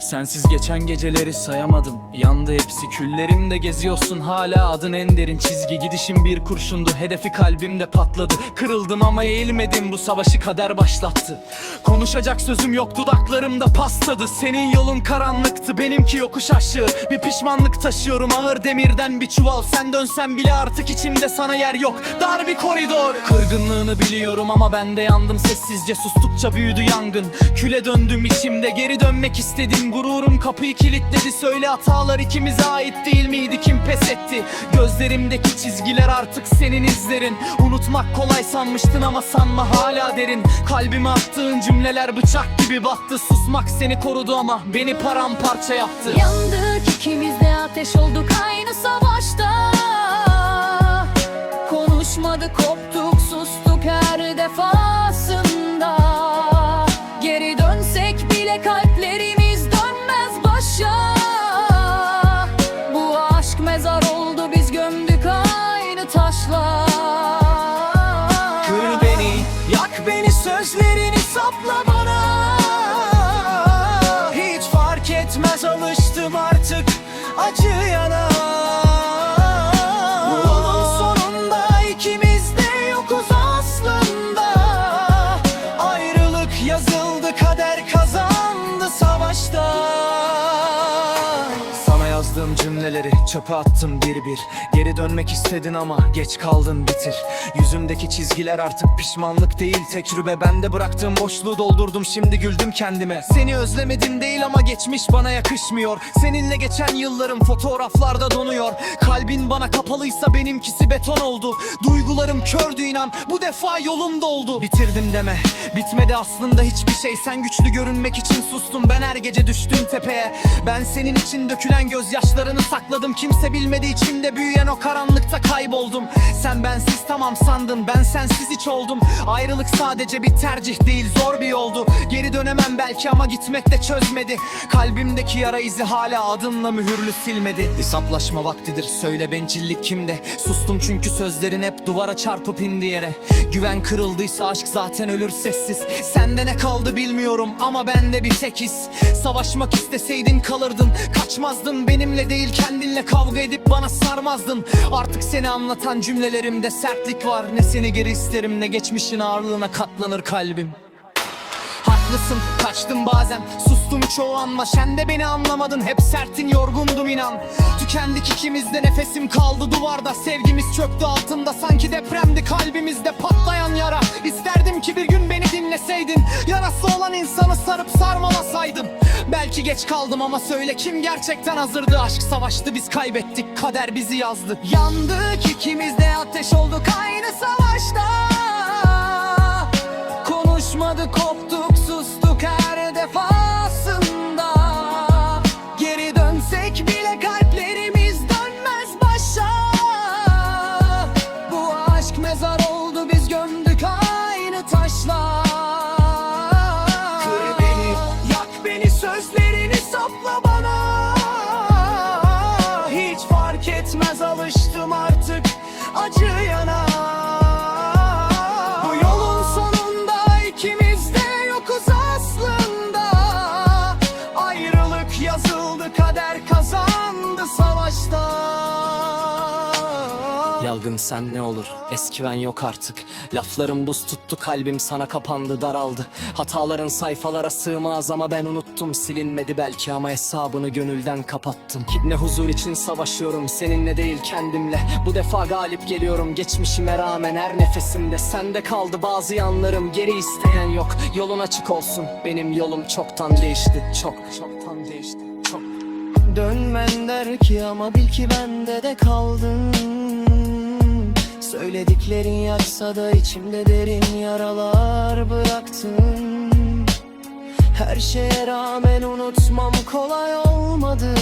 Sensiz geçen geceleri sayamadım. Yandı hepsi. Küllerimde geziyorsun. Hala adın en derin çizgi. Gidişim bir kurşundu. Hedefi kalbimde patladı. Kırıldım ama eğilmedim. Bu savaşı kader başlattı. Konuşacak sözüm yok. Dudaklarımda pastadı. Senin yolun karanlıktı. Benimki yokuş aşağı. Bir pişmanlık taşıyorum. Ağır demirden bir çuval. Sen dönsen bile artık içimde sana yer yok. Dar bir koridor. Kırgınlığını biliyorum ama ben de yandım. Sessizce Sustukça büyüdü yangın. Küle döndüm içimde. Geri dönmek istedim Gururum kapıyı kilitledi. Söyle hatalar ikimize ait değil miydi? Kim pes etti? Gözlerimdeki çizgiler artık senin izlerin. Unutmak kolay sanmıştın ama sanma hala derin. Kalbime attığın cümleler bıçak gibi battı. Susmak seni korudu ama beni paramparça yaptı. Yandık ikimiz de ateş olduk sözlerini çöpe attım bir bir. Geri dönmek istedin ama geç kaldın bitir. Yüzümdeki çizgiler artık pişmanlık değil tecrübe. Bende bıraktığım boşluğu doldurdum şimdi güldüm kendime. Seni özlemedim değil ama geçmiş bana yakışmıyor. Seninle geçen yıllarım fotoğraflarda donuyor. Kalbin bana kapalıysa benimkisi beton oldu. Duygularım kördü inan bu defa yolum doldu Bitirdim deme bitmedi aslında hiçbir şey. Sen güçlü görünmek için sustum her gece düştüm tepeye. Ben senin için dökülen gözyaşlarını sakladım. Kimse bilmedi içimde büyüyen o karanlıkta kayboldum. Sen bensiz tamam sandın ben sensiz hiç oldum. Ayrılık sadece bir tercih değil zor bir yoldu. Geri dönemem belki ama gitmek de çözmedi. Kalbimdeki yara izi hala adınla mühürlü silmedi. Hesaplaşma vaktidir söyle bencillik kimde? Sustum çünkü sözlerin hep duvara çarpıp indi yere. Güven kırıldıysa aşk zaten ölür sessiz. Sende ne kaldı bilmiyorum ama bende bir tek his Savaşmak isteseydin kalırdın. Kaçmazdın benimle değil kendinle kavga edip bana sarmazdın. Artık seni anlatan cümlelerimde sertlik var. Ne seni geri isterim ne geçmişin ağırlığına katlanır kalbim Haklısın kaçtım bazen. Sustum çoğu anla Sen de beni anlamadın. Hep sertin yorgundum inan. Tükendik ikimiz de nefesim kaldı duvarda. Sevgimiz çöktü altında sanki depremdi kalbimizde patlayan yara. İsterdim ki bir gün beni dinleseydin. Yarası olan insanı sarıp sarmalasaydım Belki geç kaldım ama söyle kim gerçekten hazırdı? Aşk savaştı biz kaybettik kader bizi yazdı. Yandık ikimiz de ateş olduk aynı savaşta mezar oldu biz gömdük aynı taşla Kır beni. Yak beni sözlerini sapla bana. Hiç fark etmez alıştım artık acıyana Bu yolun sonunda ikimiz de yokuz aslında. Ayrılık yazıldı kader kazandı savaşta Yalgın sen ne olur eskiven yok artık. Laflarım buz tuttu kalbim sana kapandı daraldı. Hataların sayfalara sığmaz ama ben unuttum. Silinmedi belki ama hesabını gönülden kapattım. Ne huzur için savaşıyorum seninle değil kendimle. Bu defa galip geliyorum geçmişime rağmen her nefesimde Sende kaldı. Bazı yanlarım geri isteyen yok Yolun açık olsun. Benim yolum çoktan değişti Çok çoktan değişti çok. Dönmen der ki ama bil ki bende de kaldın Söylediklerin yaşsa da içimde derin yaralar bıraktın Her şeye rağmen unutmam kolay olmadı.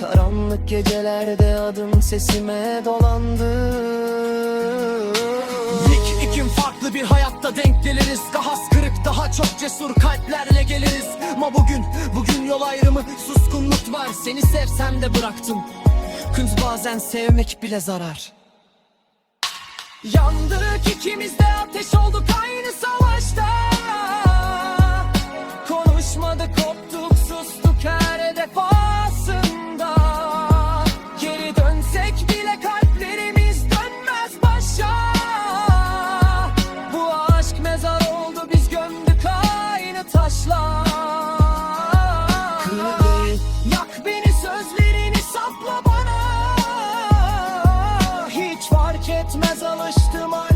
Karanlık gecelerde adım sesime dolandı. İlk ikim farklı bir hayatta denk geliriz. Daha az kırık daha çok cesur kalplerle geliriz. Ama bugün, bugün yol ayrımı suskunluk var. Seni sevsem de bıraktım. Kız bazen sevmek bile zarar Yandık ikimiz de ateş olduk aynı fark etmez alıştım artık